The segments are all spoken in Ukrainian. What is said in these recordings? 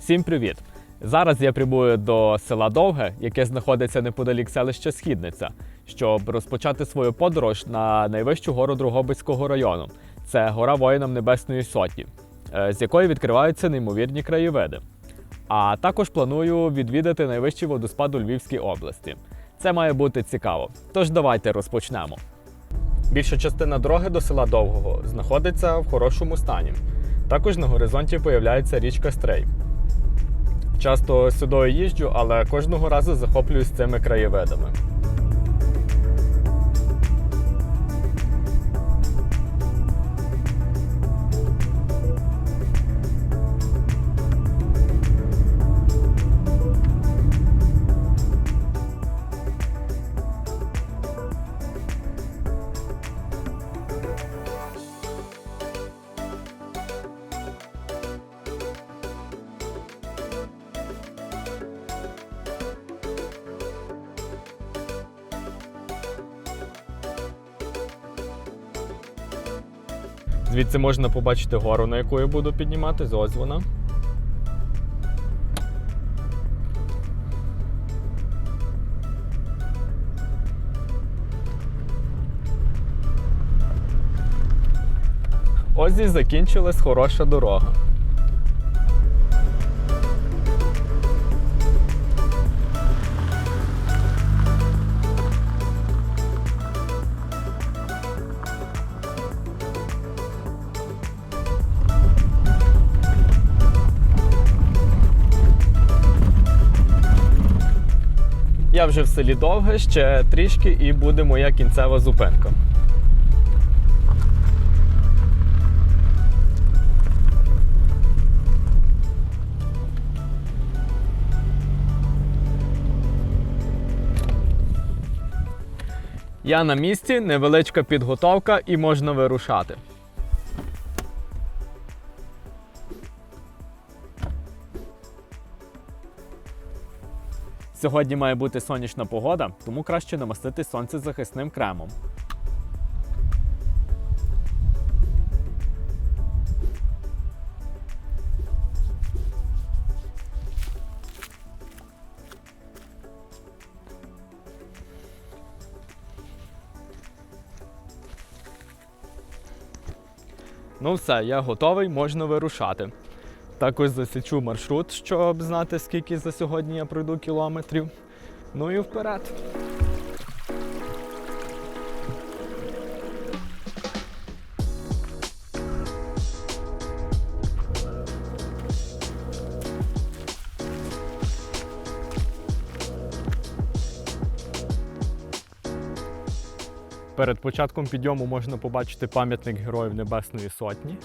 Всім привіт! Зараз я прибую до села Довге, яке знаходиться неподалік селища Східниця, щоб розпочати свою подорож на найвищу гору Другобицького району. Це гора воїнам Небесної Сотні, е, з якої відкриваються неймовірні краєвиди. А також планую відвідати найвищий водоспад у Львівській області. Це має бути цікаво. Тож давайте розпочнемо. Більша частина дороги до села Довгого знаходиться в хорошому стані. Також на горизонті появляється річка Стрей. Часто сюди їжджу, але кожного разу захоплююсь цими краєвидами. Звідси можна побачити гору, на яку я буду підніматися. Ось вона. Ось і закінчилась хороша дорога. Я вже в селі Довге, ще трішки і буде моя кінцева зупинка. Я на місці, невеличка підготовка і можна вирушати. Сьогодні має бути сонячна погода, тому краще намастити сонцезахисним кремом. Ну все, я готовий, можна вирушати. Також засічу маршрут, щоб знати, скільки за сьогодні я пройду кілометрів. Ну і вперед. Перед початком підйому можна побачити пам'ятник Героїв Небесної Сотні.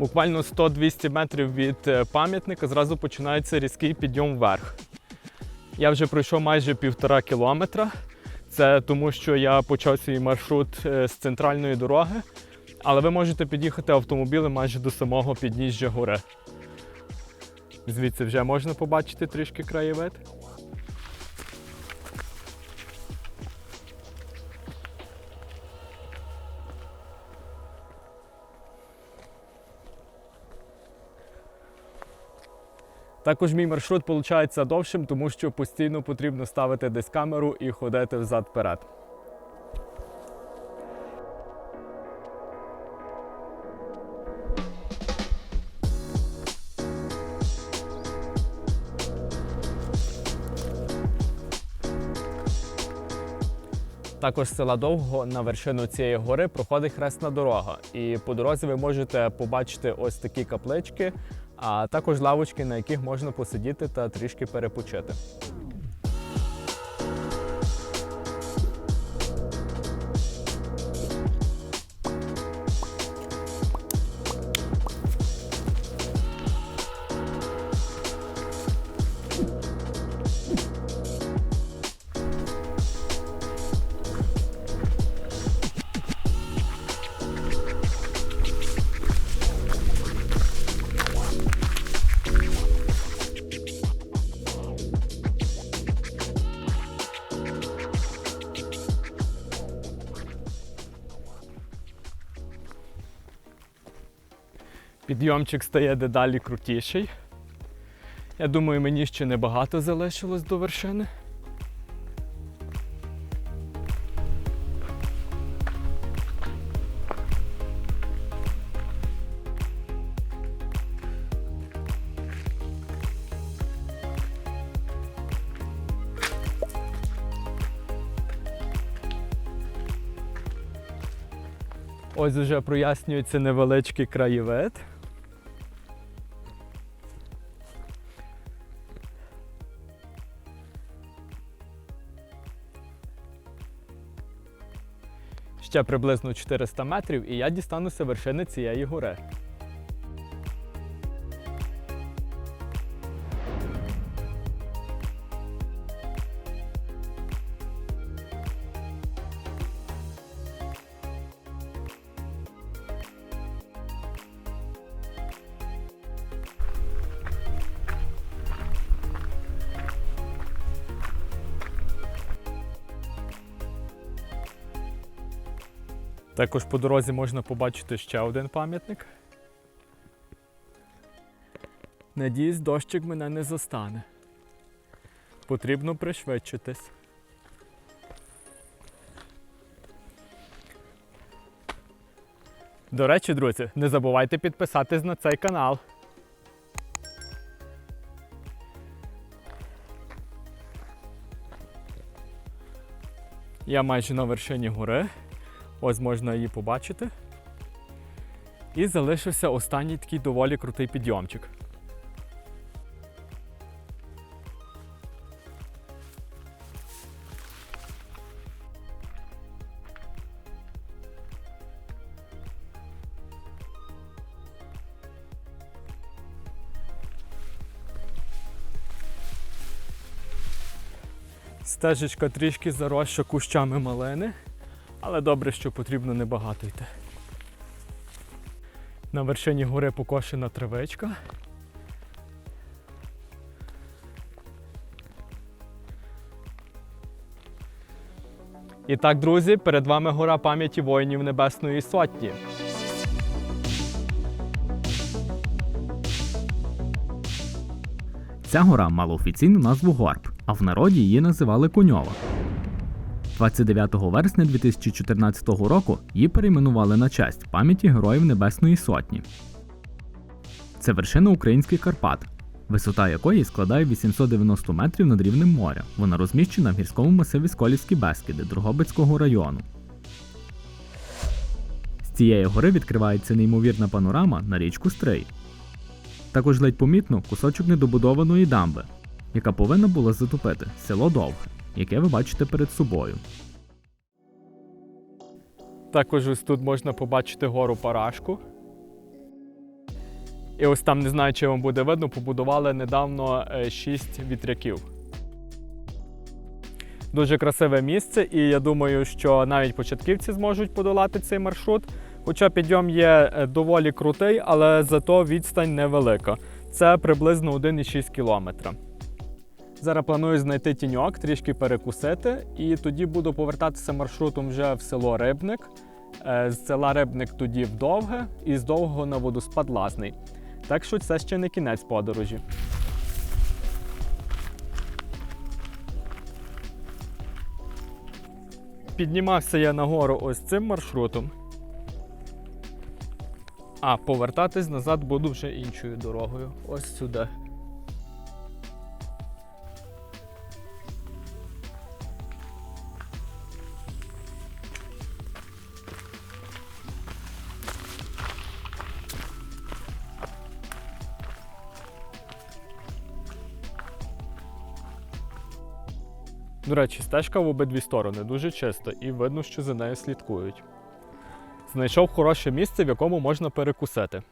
Буквально 100-200 метрів від е, пам'ятника зразу починається різкий підйом вверх. Я вже пройшов майже півтора кілометра. Це тому, що я почав свій маршрут е, з центральної дороги, але ви можете під'їхати автомобілем майже до самого підніжжя гори. Звідси вже можна побачити трішки краєвид. Також мій маршрут виходить довшим, тому що постійно потрібно ставити десь камеру і ходити взад-вперед. Також з села Довго на вершину цієї гори проходить хресна дорога. І по дорозі ви можете побачити ось такі каплички, а також лавочки, на яких можна посидіти та трішки перепочити. Підйомчик стає дедалі крутіший. Я думаю, мені ще небагато залишилось до вершини. Ось уже прояснюється невеличкий краєвид. Ще приблизно 400 метрів, і я дістануся вершини цієї гори. Також по дорозі можна побачити ще один пам'ятник. Надіюсь, дощик мене не застане. Потрібно пришвидшитись. До речі, друзі, не забувайте підписатись на цей канал. Я майже на вершині гори. Ось можна її побачити. І залишився останній такий доволі крутий підйомчик. Стежечка трішки заросша кущами малини. Але добре, що потрібно небагато йти. На вершині гори покошена травичка. І так, друзі, перед вами гора пам'яті воїнів Небесної Сотні. Ця гора мала офіційну назву Горб, а в народі її називали Куньова. 29 вересня 2014 року її перейменували на честь пам'яті Героїв Небесної Сотні. Це вершина українських Карпат, висота якої складає 890 метрів над рівнем моря. Вона розміщена в гірському масиві Сколівські Бескиди Дрогобицького району. З цієї гори відкривається неймовірна панорама на річку Стрий. Також ледь помітно кусочок недобудованої дамби, яка повинна була затопити село Довге, яке ви бачите перед собою. Також ось тут можна побачити гору Парашку. І ось там, не знаю, чи вам буде видно, побудували недавно 6 вітряків. Дуже красиве місце, і я думаю, що навіть початківці зможуть подолати цей маршрут. Хоча підйом є е, доволі крутий, але зато відстань невелика. Це приблизно 1,6 кілометра. Зараз планую знайти тіньок, трішки перекусити, і тоді буду повертатися маршрутом вже в село Рибник. Е, З села Рибник тоді в Довге і з довгого на водоспад Лазний. Так що це ще не кінець подорожі. Піднімався я нагору ось цим маршрутом. А повертатись назад буду вже іншою дорогою. Ось сюди. До речі, стежка в обидві сторони дуже чиста і видно, що за нею слідкують. Знайшов хороше місце, в якому можна перекусити.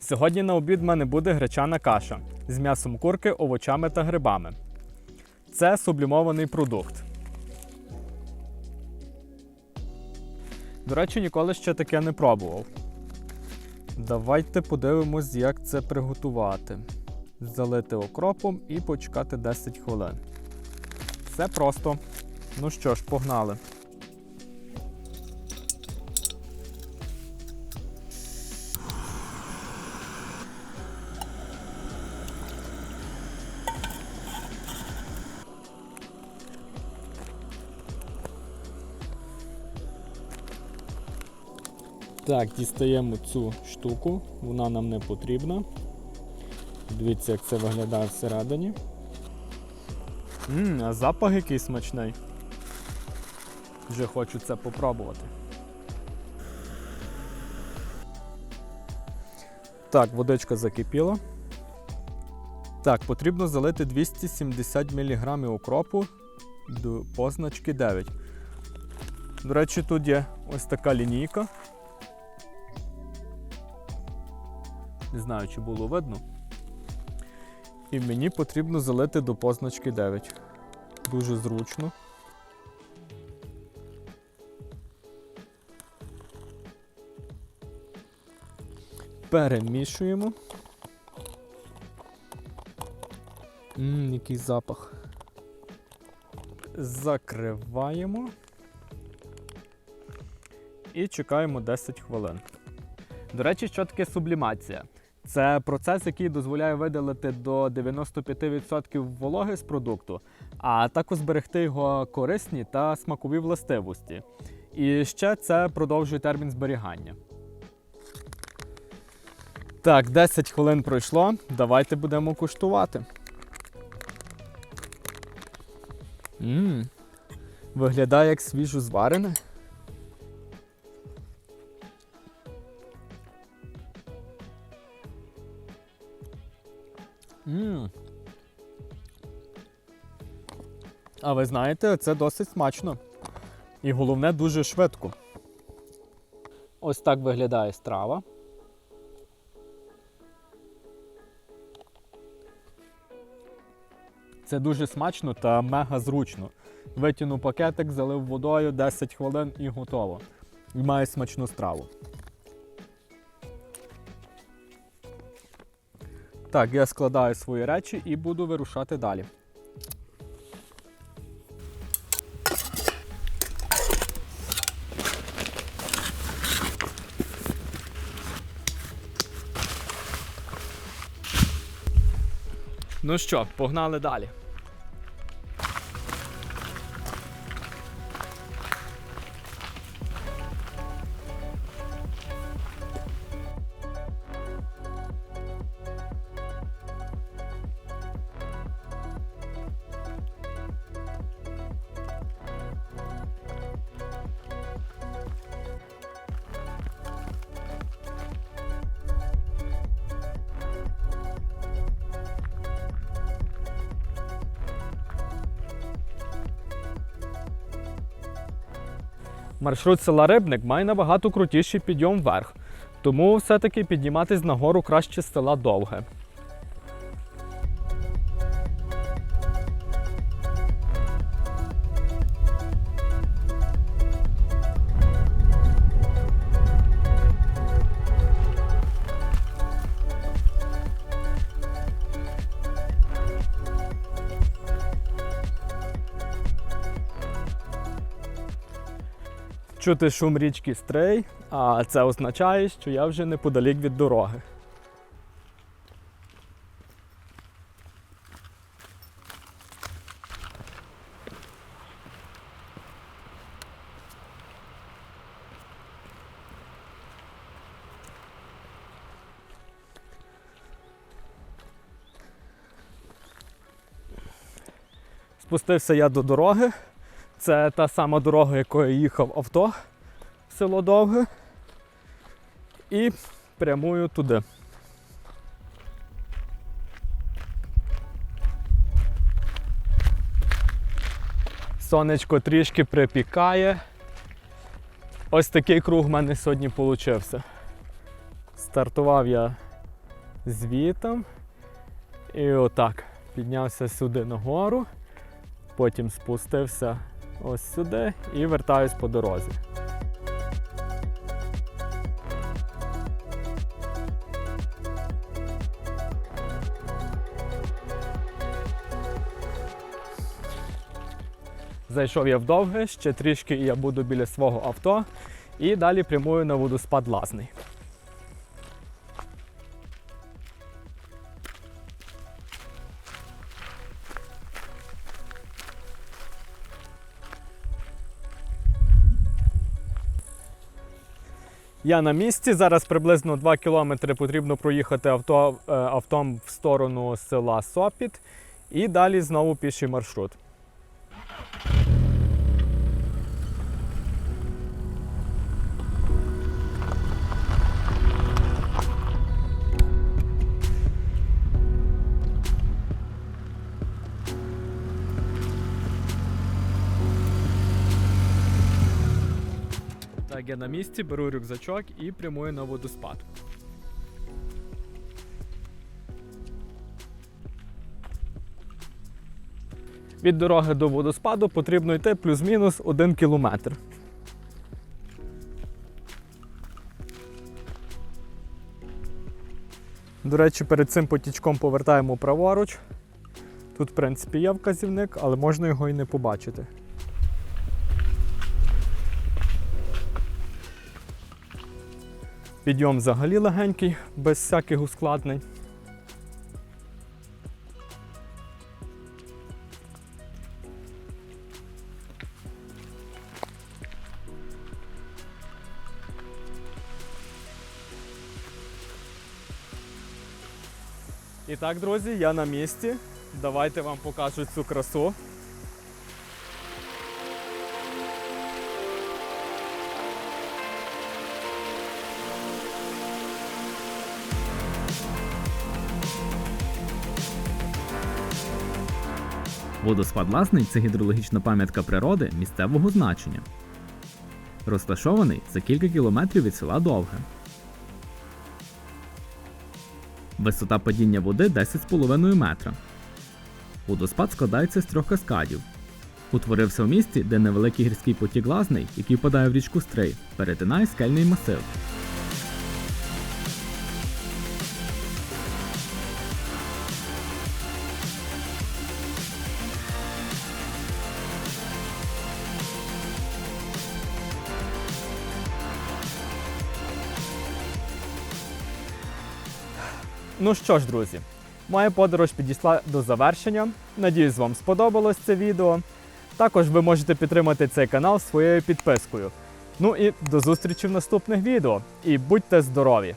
Сьогодні на обід в мене буде гречана каша з м'ясом курки, овочами та грибами. Це сублімований продукт. До речі, ніколи ще таке не пробував. Давайте подивимось, як це приготувати. залити окропом і почекати 10 хвилин. Все просто. Ну що ж, погнали. Так, дістаємо цю штуку, вона нам не потрібна. Дивіться, як це виглядає всередині. Ммм, а запах який смачний. Вже хочу це попробувати. Так, водичка закипіла. Так, потрібно залити 270 мг укропу до позначки 9. До речі, тут є ось така лінійка. Не знаю, чи було видно. І мені потрібно залити до позначки 9. Дуже зручно. Перемішуємо. Ммм, який запах. Закриваємо. І чекаємо 10 хвилин. До речі, що таке сублімація? Це процес, який дозволяє видалити до 95% вологи з продукту, а також зберегти його корисні та смакові властивості. І ще це продовжує термін зберігання. Так, 10 хвилин пройшло. Давайте будемо куштувати. Мм, виглядає як свіжо зварене. Мм. А ви знаєте, це досить смачно. І головне, дуже швидко. Ось так виглядає страва. Це дуже смачно та мега зручно. Витягнув пакетик, залив водою 10 хвилин і готово. І має смачну страву. Так, я складаю свої речі і буду вирушати далі. Ну що, погнали далі. Маршрут села Рибник має набагато крутіший підйом вверх, тому все-таки підніматись нагору краще з села довге. Чути шум річки Стрей, а це означає, що я вже неподалік від дороги. Спустився я до дороги. Це та сама дорога, якою їхав авто в село Довге. І прямую туди. Сонечко трішки припікає. Ось такий круг в мене сьогодні вийшов. Стартував я звітом і отак піднявся сюди нагору потім спустився ось сюди і вертаюсь по дорозі. Зайшов я вдовге, ще трішки і я буду біля свого авто і далі прямую на водоспад Лазний. Я на місці. Зараз приблизно 2 кілометри потрібно проїхати авто, е, автом в сторону села Сопіт. І далі знову піший маршрут. На місці, беру рюкзачок і прямую на водоспад. Від дороги до водоспаду потрібно йти плюс-мінус 1 кілометр. До речі, перед цим потічком повертаємо праворуч. Тут, в принципі, є вказівник, але можна його і не побачити. Підйом взагалі легенький, без всяких ускладнень. І так, друзі, я на місці. Давайте вам покажу цю красу. Водоспад Ласний це гідрологічна пам'ятка природи місцевого значення. Розташований за кілька кілометрів від села Довге. Висота падіння води 10,5 метра. Водоспад складається з трьох каскадів. Утворився в місті, де невеликий гірський потік Лазний, який впадає в річку Стрий, перетинає скельний масив. Ну що ж, друзі, моя подорож підійшла до завершення. Надіюсь, вам сподобалось це відео. Також ви можете підтримати цей канал своєю підпискою. Ну і до зустрічі в наступних відео. І будьте здорові!